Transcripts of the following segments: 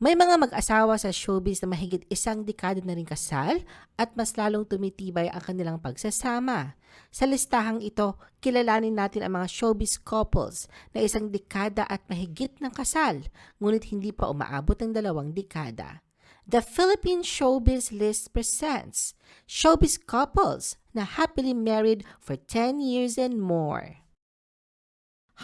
May mga mag-asawa sa showbiz na mahigit isang dekada na rin kasal at mas lalong tumitibay ang kanilang pagsasama. Sa listahang ito, kilalanin natin ang mga showbiz couples na isang dekada at mahigit ng kasal, ngunit hindi pa umaabot ng dalawang dekada. The Philippine Showbiz List presents showbiz couples na happily married for 10 years and more.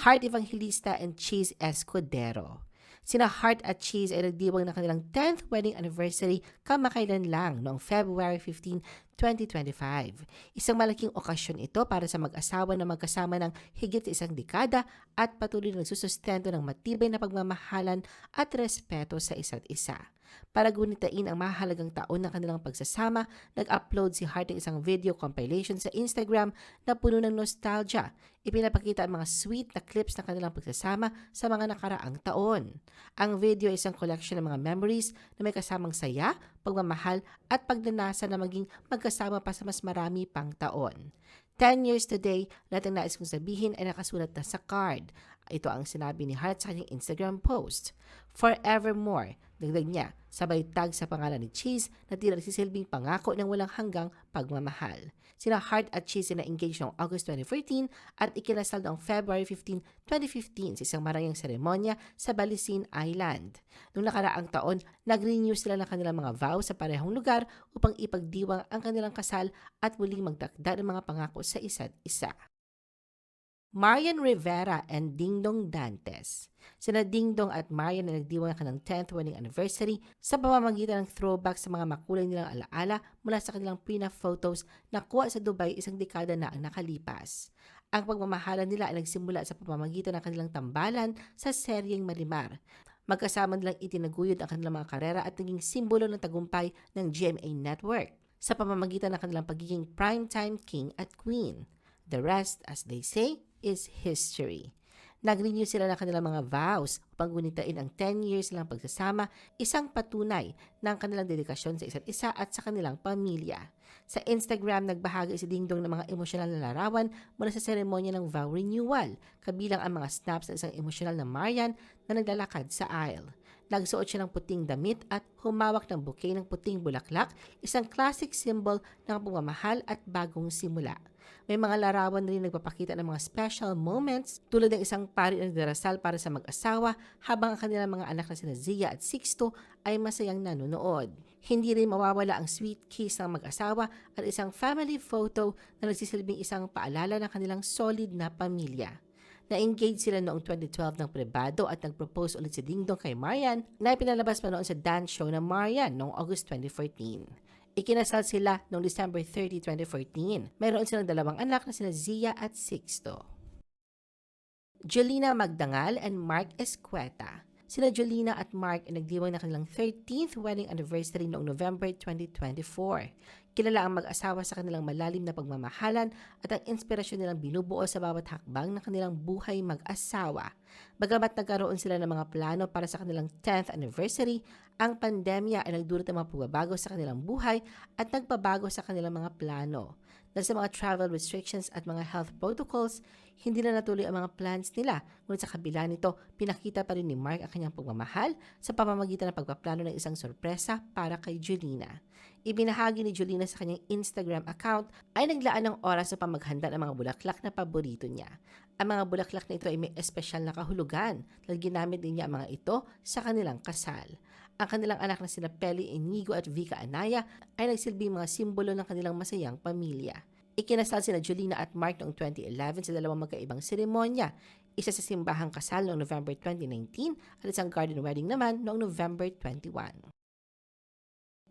Heart Evangelista and Cheese Escudero. Sina Heart at Cheese ay nagdiwang ng kanilang 10th wedding anniversary kamakailan lang noong February 15, 2025. Isang malaking okasyon ito para sa mag-asawa na magkasama ng higit isang dekada at patuloy na nagsusustento ng matibay na pagmamahalan at respeto sa isa't isa. Para gunitain ang mahalagang taon ng kanilang pagsasama, nag-upload si Hart ng isang video compilation sa Instagram na puno ng nostalgia. Ipinapakita ang mga sweet na clips ng kanilang pagsasama sa mga nakaraang taon. Ang video ay isang collection ng mga memories na may kasamang saya, pagmamahal at pagnanasa na maging magkasama pa sa mas marami pang taon. 10 years today, lahat nais kong sabihin ay nakasulat na sa card. Ito ang sinabi ni Hart sa kanyang Instagram post. Forevermore, dagdag niya, sabay tag sa pangalan ni Cheese na tila nagsisilbing pangako ng walang hanggang pagmamahal. Sina Hart at Cheese na engaged noong August 2014 at ikinasal noong February 15, 2015 sa isang marangyang seremonya sa Balisin Island. Noong nakaraang taon, nag-renew sila ng kanilang mga vow sa parehong lugar upang ipagdiwang ang kanilang kasal at muling magdakda ng mga pangako sa isa't isa. Marian Rivera and Dingdong Dantes. Sina Dingdong at Marian na nagdiwang ng kanilang 10th wedding anniversary sa pamamagitan ng throwback sa mga makulay nilang alaala mula sa kanilang prenup photos na kuha sa Dubai isang dekada na ang nakalipas. Ang pagmamahalan nila ay nagsimula sa pamamagitan ng kanilang tambalan sa seryeng Marimar. Magkasama nilang itinaguyod ang kanilang mga karera at naging simbolo ng tagumpay ng GMA Network sa pamamagitan ng kanilang pagiging primetime king at queen. The rest, as they say, is history. Nag-renew sila ng kanilang mga vows upang gunitain ang 10 years nilang pagsasama, isang patunay ng kanilang dedikasyon sa isa't isa at sa kanilang pamilya. Sa Instagram, nagbahagi si Dingdong ng mga emosyonal na larawan mula sa seremonya ng vow renewal, kabilang ang mga snaps ng isang emosyonal na Marian na naglalakad sa aisle. Nagsuot siya ng puting damit at humawak ng bouquet ng puting bulaklak, isang classic symbol ng pagmamahal at bagong simula. May mga larawan rin nagpapakita ng mga special moments tulad ng isang pari na nagdarasal para sa mag-asawa habang ang kanilang mga anak na sina Zia at Sixto ay masayang nanonood. Hindi rin mawawala ang sweet kiss ng mag-asawa at isang family photo na nagsisilbing isang paalala ng kanilang solid na pamilya. Na-engage sila noong 2012 ng pribado at nag-propose ulit si Dingdong kay Marian na ipinalabas pa noon sa dance show ng Marian noong August 2014. Ikinasal sila noong December 30, 2014. Mayroon silang dalawang anak na sina Zia at Sixto. Jolina Magdangal and Mark Escueta. Sina Jolina at Mark ay nagdiwang na kanilang 13th wedding anniversary noong November 2024. Kilala ang mag-asawa sa kanilang malalim na pagmamahalan at ang inspirasyon nilang binubuo sa bawat hakbang ng kanilang buhay mag-asawa. Bagamat nagkaroon sila ng mga plano para sa kanilang 10th anniversary, ang pandemya ay nagdulot ng mga pagbabago sa kanilang buhay at nagpabago sa kanilang mga plano. Dahil sa mga travel restrictions at mga health protocols, hindi na natuloy ang mga plans nila. Ngunit sa kabila nito, pinakita pa rin ni Mark ang kanyang pagmamahal sa pamamagitan ng pagpaplano ng isang sorpresa para kay Julina. Ibinahagi ni Julina sa kanyang Instagram account ay naglaan ng oras sa pamaghanda ng mga bulaklak na paborito niya. Ang mga bulaklak na ito ay may espesyal na kahulugan dahil ginamit din niya ang mga ito sa kanilang kasal. Ang kanilang anak na sina Peli Inigo at Vika Anaya ay nagsilbing mga simbolo ng kanilang masayang pamilya. Ikinasal sina Julina at Mark noong 2011 sa dalawang magkaibang seremonya. Isa sa simbahang kasal noong November 2019 at isang garden wedding naman noong November 21.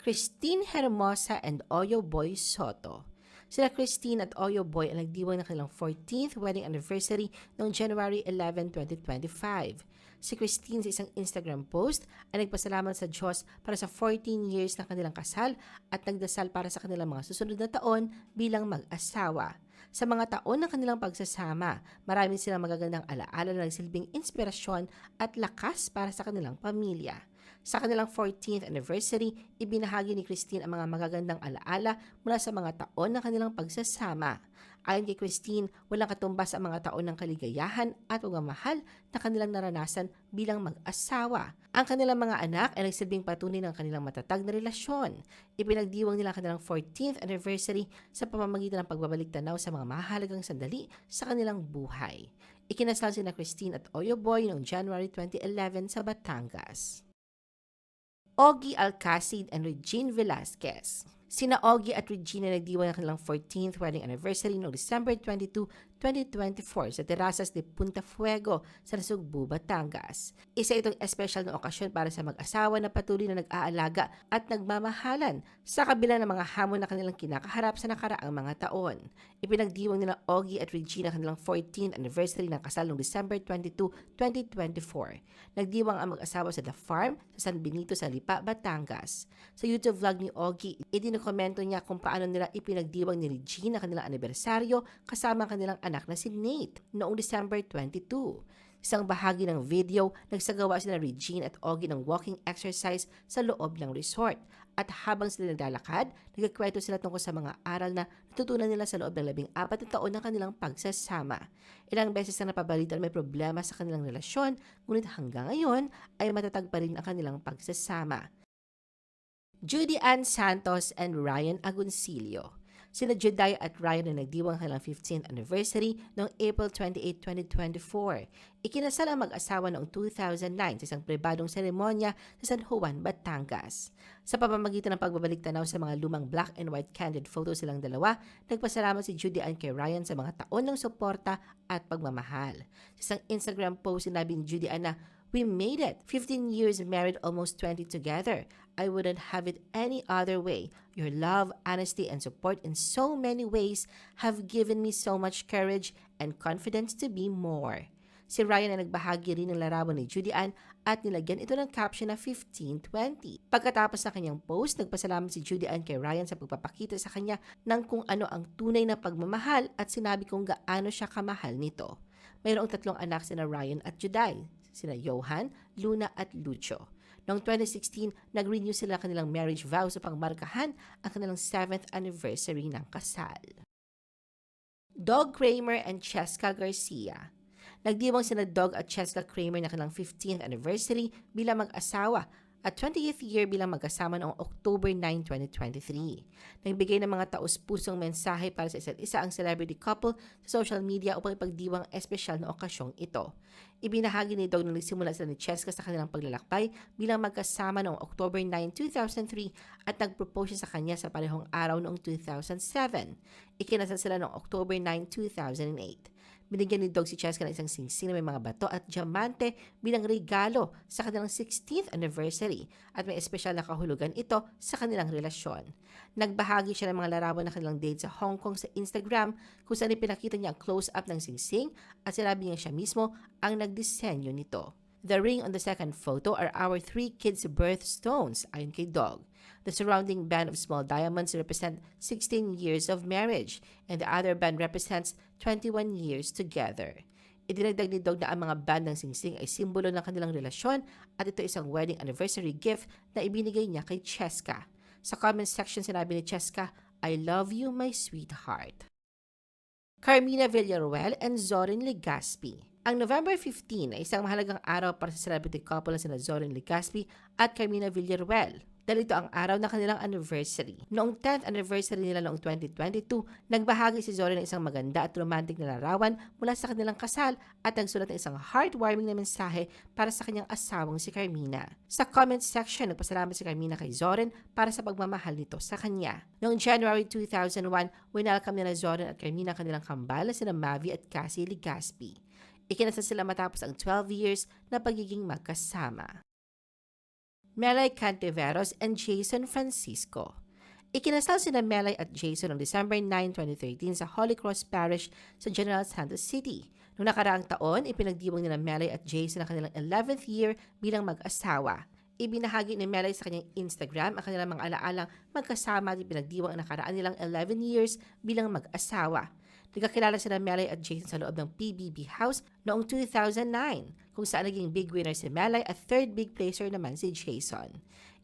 Christine Hermosa and Oyo Boy Soto. Sila Christine at Oyo Boy ay nagdiwang ng kanilang 14th wedding anniversary noong January 11, 2025. Si Christine sa isang Instagram post ay nagpasalamat sa Diyos para sa 14 years na kanilang kasal at nagdasal para sa kanilang mga susunod na taon bilang mag-asawa. Sa mga taon ng kanilang pagsasama, marami silang magagandang alaala na nagsilbing inspirasyon at lakas para sa kanilang pamilya. Sa kanilang 14th anniversary, ibinahagi ni Christine ang mga magagandang alaala mula sa mga taon ng kanilang pagsasama. Ayon kay Christine, walang katumbas ang mga taon ng kaligayahan at pagmamahal na kanilang naranasan bilang mag-asawa. Ang kanilang mga anak ay nagsilbing patunay ng kanilang matatag na relasyon. Ipinagdiwang nila ang kanilang 14th anniversary sa pamamagitan ng pagbabalik tanaw sa mga mahalagang sandali sa kanilang buhay. Ikinasal sina Christine at Oyo Boy noong January 2011 sa Batangas. Ogie Alcacid and Regine Velasquez. Sina Ogie at Regina nagdiwang ang kanilang 14th wedding anniversary noong December 22, 2024 sa Terrazas de Punta Fuego sa Nasugbu, Batangas. Isa itong espesyal na okasyon para sa mag-asawa na patuloy na nag-aalaga at nagmamahalan sa kabila ng mga hamon na kanilang kinakaharap sa nakaraang mga taon. Ipinagdiwang nila Ogie at Regina ang kanilang 14th anniversary ng kasal noong December 22, 2024. Nagdiwang ang mag-asawa sa The Farm sa San Benito sa Lipa, Batangas. Sa YouTube vlog ni Ogie, idinokomento niya kung paano nila ipinagdiwang ni Regina ang kanilang anibersaryo kasama ang kanilang anak na si Nate noong December 22. Isang bahagi ng video, nagsagawa sila Regine at Ogie ng walking exercise sa loob ng resort. At habang sila naglalakad, nagkakwento sila tungkol sa mga aral na natutunan nila sa loob ng labing apat na taon ng kanilang pagsasama. Ilang beses na napabalitan may problema sa kanilang relasyon, ngunit hanggang ngayon ay matatag pa rin ang kanilang pagsasama. Judy Ann Santos and Ryan Agoncillo. Sina Juday at Ryan na nagdiwang kanilang 15th anniversary noong April 28, 2024. Ikinasal ang mag-asawa noong 2009 sa isang pribadong seremonya sa San Juan, Batangas. Sa pamamagitan ng pagbabalik tanaw sa mga lumang black and white candid photos silang dalawa, nagpasalamat si Judy Ann kay Ryan sa mga taon ng suporta at pagmamahal. Sa isang Instagram post, sinabi ni Judy Ann na We made it. 15 years married, almost 20 together. I wouldn't have it any other way. Your love, honesty, and support in so many ways have given me so much courage and confidence to be more. Si Ryan ay nagbahagi rin ng larawan ni Judy Ann at nilagyan ito ng caption na 1520. Pagkatapos ng kanyang post, nagpasalamat si Judy Ann kay Ryan sa pagpapakita sa kanya ng kung ano ang tunay na pagmamahal at sinabi kung gaano siya kamahal nito. Mayroong tatlong anak sina Ryan at Juday, sina Johan, Luna at Lucho. Noong 2016, nag-renew sila kanilang marriage vows upang markahan ang kanilang 7th anniversary ng kasal. Dog Kramer and Cheska Garcia Nagdiwang sina Dog at Cheska Kramer na kanilang 15th anniversary bilang mag-asawa at 20th year bilang magkasama noong October 9, 2023. Nagbigay ng mga taus-pusong mensahe para sa isa't isa ang celebrity couple sa social media upang ipagdiwang espesyal na okasyong ito. Ibinahagi ni Dog na nagsimula sila ni Cheska sa kanilang paglalakbay bilang magkasama noong October 9, 2003 at nag-propose sa kanya sa parehong araw noong 2007. Ikinasal sila noong October 9, 2008. Binigyan ni Dog si Cheska ng isang singsing na may mga bato at diamante bilang regalo sa kanilang 16th anniversary at may espesyal na kahulugan ito sa kanilang relasyon. Nagbahagi siya ng mga larawan ng kanilang date sa Hong Kong sa Instagram kung saan ipinakita niya ang close-up ng singsing at sinabi niya siya mismo ang nagdisenyo nito. The ring on the second photo are our three kids' birthstones, ayon kay Dog. The surrounding band of small diamonds represent 16 years of marriage, and the other band represents 21 years together. Idinagdag ni Dog na ang mga band ng singsing ay simbolo ng kanilang relasyon at ito isang wedding anniversary gift na ibinigay niya kay Cheska. Sa comment section sinabi ni Cheska, I love you, my sweetheart. Carmina Villaruel and Zorin Legaspi. Ang November 15 ay isang mahalagang araw para sa celebrity couple na sina Zorin Legaspi at Carmina Villaruel dahil ito ang araw ng kanilang anniversary. Noong 10th anniversary nila noong 2022, nagbahagi si Zorin ng isang maganda at romantic na larawan mula sa kanilang kasal at nagsulat ng isang heartwarming na mensahe para sa kanyang asawang si Carmina. Sa comment section, nagpasalamat si Carmina kay Zorin para sa pagmamahal nito sa kanya. Noong January 2001, winelcome nila Zorin at Carmina kanilang kambal na sina Mavi at Cassie Ligaspi. Ikinasal sila matapos ang 12 years na pagiging magkasama. Melay Cantiveros and Jason Francisco. Ikinasal sina Melay at Jason noong December 9, 2013 sa Holy Cross Parish sa General Santos City. Noong nakaraang taon, ipinagdiwang nila Melay at Jason ang kanilang 11th year bilang mag-asawa. Ibinahagi ni Melay sa kanyang Instagram ang kanilang mga alaalang magkasama at ipinagdiwang ang nakaraan nilang 11 years bilang mag-asawa. Nagkakilala sila Melay at Jason sa loob ng PBB House noong 2009 kung saan naging big winner si Melay at third big placer naman si Jason.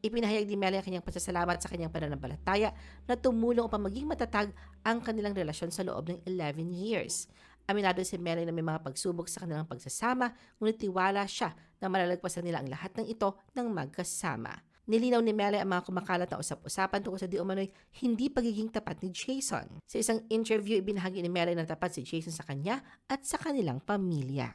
Ipinahayag ni Melay ang kanyang pasasalamat sa kanyang pananampalataya na tumulong upang maging matatag ang kanilang relasyon sa loob ng 11 years. Aminado si Melay na may mga pagsubok sa kanilang pagsasama, ngunit tiwala siya na malalagpasan nila ang lahat ng ito ng magkasama. Nilinaw ni Melay ang mga kumakalat na usap-usapan tungkol sa di umano'y hindi pagiging tapat ni Jason. Sa isang interview, ibinahagi ni Melay na tapat si Jason sa kanya at sa kanilang pamilya.